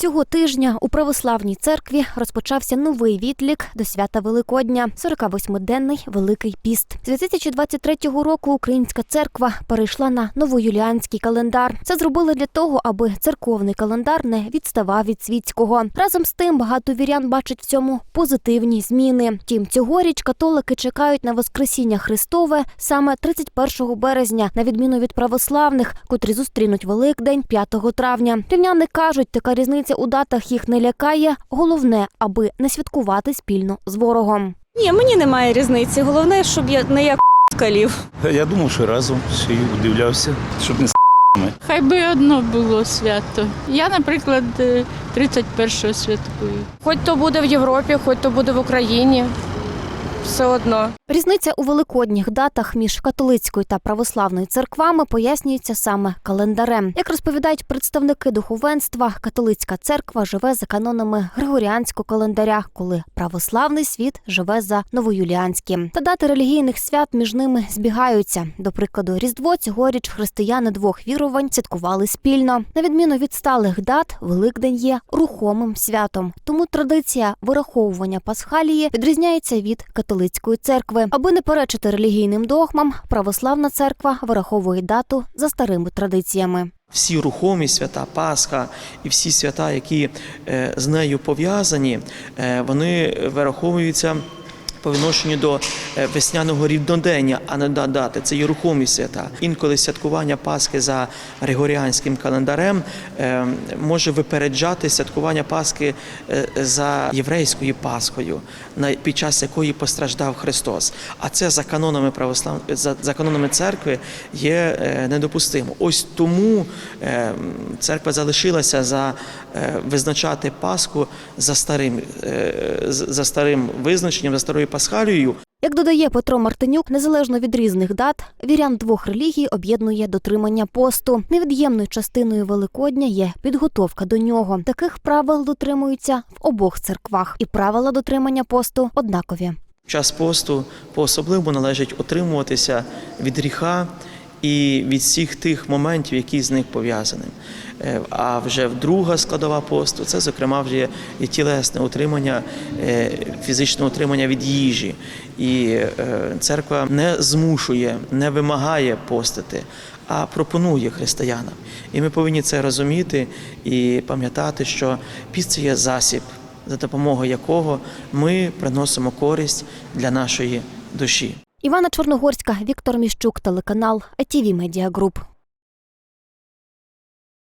Цього тижня у православній церкві розпочався новий відлік до свята Великодня 48-денний Великий піст. З 2023 року Українська церква перейшла на новоюліанський календар. Це зробили для того, аби церковний календар не відставав від світського. Разом з тим багато вірян бачать в цьому позитивні зміни. Втім, цьогоріч католики чекають на Воскресіння Христове саме 31 березня, на відміну від православних, котрі зустрінуть Великдень 5 травня. Рівняни кажуть, така різниця у датах їх не лякає. Головне, аби не святкувати спільно з ворогом. Ні, мені немає різниці. Головне, щоб я не як калів. Я думав, що разом ще й удивлявся, щоб не з Хай би одно було свято. Я, наприклад, е, 31-го святкую. Хоч то буде в Європі, хоч то буде в Україні. Все одно. Різниця у великодніх датах між католицькою та православною церквами пояснюється саме календарем. Як розповідають представники духовенства, католицька церква живе за канонами григоріанського календаря, коли православний світ живе за новоюліанським. Та дати релігійних свят між ними збігаються. До прикладу, Різдво цьогоріч християни двох вірувань святкували спільно. На відміну від сталих дат, Великдень є рухомим святом. Тому традиція вираховування пасхалії відрізняється від католицької церкви. Аби не перечити релігійним догмам, православна церква вираховує дату за старими традиціями. всі рухомі свята, Пасха і всі свята, які е, з нею пов'язані, е, вони вираховуються. По відношенню до е, весняного рівнодення, а не дати. Це є рухомі свята. Інколи святкування Пасхи за григоріанським календарем е, може випереджати святкування Пасхи е, за єврейською Пасхою, під час якої постраждав Христос. А це за канонами православ... за, канонами церкви є недопустимо. Ось тому церква залишилася за визначати Пасху за старим, за старим визначенням, за старою пасхалією. Як додає Петро Мартинюк, незалежно від різних дат, вірян двох релігій об'єднує дотримання посту. Невід'ємною частиною Великодня є підготовка до нього. Таких правил дотримуються в обох церквах, і правила дотримання посту однакові. Час посту по-особливому належить утримуватися від гріха і від всіх тих моментів, які з них пов'язані. Е, А вже друга складова посту це, зокрема, вже і тілесне утримання, е, фізичне утримання від їжі. І е, церква не змушує, не вимагає постити, а пропонує християнам. І ми повинні це розуміти і пам'ятати, що піст це є засіб за допомогою якого ми приносимо користь для нашої душі. Івана Чорногорська, Віктор Міщук, телеканал ЕТВ Медіа Груп.